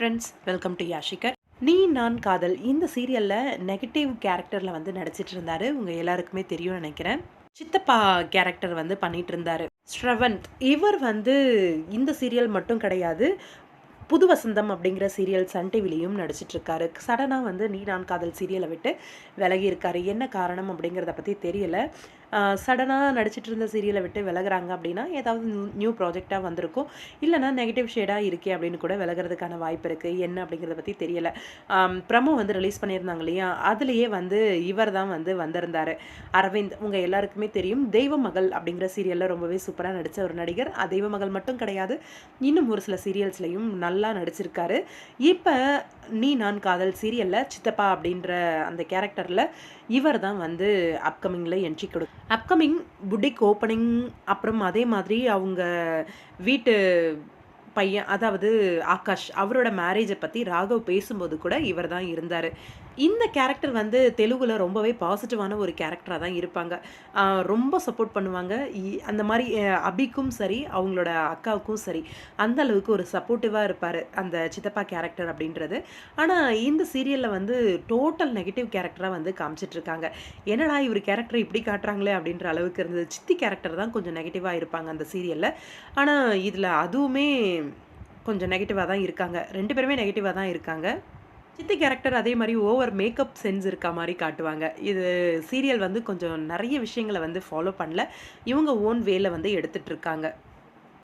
Friends welcome to யாஷிகர் நீ நான் காதல் இந்த சீரியலில் நெகட்டிவ் கேரக்டரில் வந்து நடிச்சிட்டு இருந்தாரு. உங்கள் எல்லாருக்குமே தெரியும்னு நினைக்கிறேன். சித்தப்பா கேரக்டர் வந்து பண்ணிட்டு இருந்தாரு. ஸ்ரவந்த் இவர் வந்து இந்த சீரியல் மட்டும் கிடையாது. புது வசந்தம் அப்படிங்கிற சீரியல் சன் டிவிலையும் நடிச்சிட்ருக்காரு சடனாக வந்து நீ நான் காதல் சீரியலை விட்டு விலகி இருக்காரு. என்ன காரணம் அப்படிங்கிறத பற்றி தெரியல. சடனாக நடிச்சிட்டு இருந்த சீரியலை விட்டு விலகுறாங்க அப்படின்னா ஏதாவது நியூ ப்ராஜெக்டாக வந்திருக்கும். இல்லைனா நெகட்டிவ் ஷேடாக இருக்கே அப்படின்னு கூட விலகிறதுக்கான வாய்ப்பு இருக்குது என்ன அப்படிங்கிறத பற்றி தெரியலை. ப்ரமோ வந்து ரிலீஸ் பண்ணியிருந்தாங்க இல்லையா? அதுலேயே வந்து இவர் தான் வந்து வந்திருந்தார். அரவிந்த் உங்கள் எல்லாருக்குமே தெரியும். தெய்வ மகள் அப்படிங்கிற சீரியலில் ரொம்பவே சூப்பராக நடித்த ஒரு நடிகர். தெய்வ மகள் மட்டும் கிடையாது. இன்னும் ஒரு சில சீரியல்ஸ்லையும் நல்லா நடிச்சிருக்காரு. இப்போ நீ நான் காதல் சீரியலில் சித்தப்பா அப்படின்ற அந்த கேரக்டரில் இவர் தான் வந்து அப்கமிங்கில் என்ட்ரி கொடு அப்கமிங் புட்டிக் ஓப்பனிங் அப்புறம் அதே மாதிரி அவங்க வீட்டு பையன் அதாவது ஆகாஷ் அவரோட மேரேஜை பற்றி ராகவ் பேசும்போது கூட இவர் தான் இருந்தார். இந்த கேரக்டர் வந்து தெலுங்கில் ரொம்பவே பாசிட்டிவான ஒரு கேரக்டராக தான் இருப்பாங்க. ரொம்ப சப்போர்ட் பண்ணுவாங்க. இ- அந்த மாதிரி அபிக்கும் சரி அவங்களோட அக்காவுக்கும் சரி அந்த அளவுக்கு ஒரு சப்போர்ட்டிவாக இருப்பார் அந்த சித்தப்பா கேரக்டர் அப்படின்றது. ஆனால் இந்த சீரியலில் வந்து டோட்டல் நெகட்டிவ் கேரக்டராக வந்து காமிச்சிட்ருக்காங்க. என்னடா இவர் கேரக்டர் இப்படி காட்டுறாங்களே அப்படின்ற அளவுக்கு இருந்தது. சித்தி கேரக்டர் தான் கொஞ்சம் நெகட்டிவாக இருப்பாங்க அந்த சீரியலில் ஆனால் இதில் அதுவுமே கொஞ்சம் நெகட்டிவாக தான் இருக்காங்க. ரெண்டு பேருமே நெகட்டிவாக தான் இருக்காங்க. சித்தி கேரக்டர் அதே மாதிரி ஓவர் மேக்கப் சென்ஸ் இருக்க மாதிரி காட்டுவாங்க. இது சீரியல் வந்து கொஞ்சம் நிறைய விஷயங்களை வந்து ஃபாலோ பண்ணல. இவங்க ஓன் வேல வந்து எடுத்துட்டு இருக்காங்க.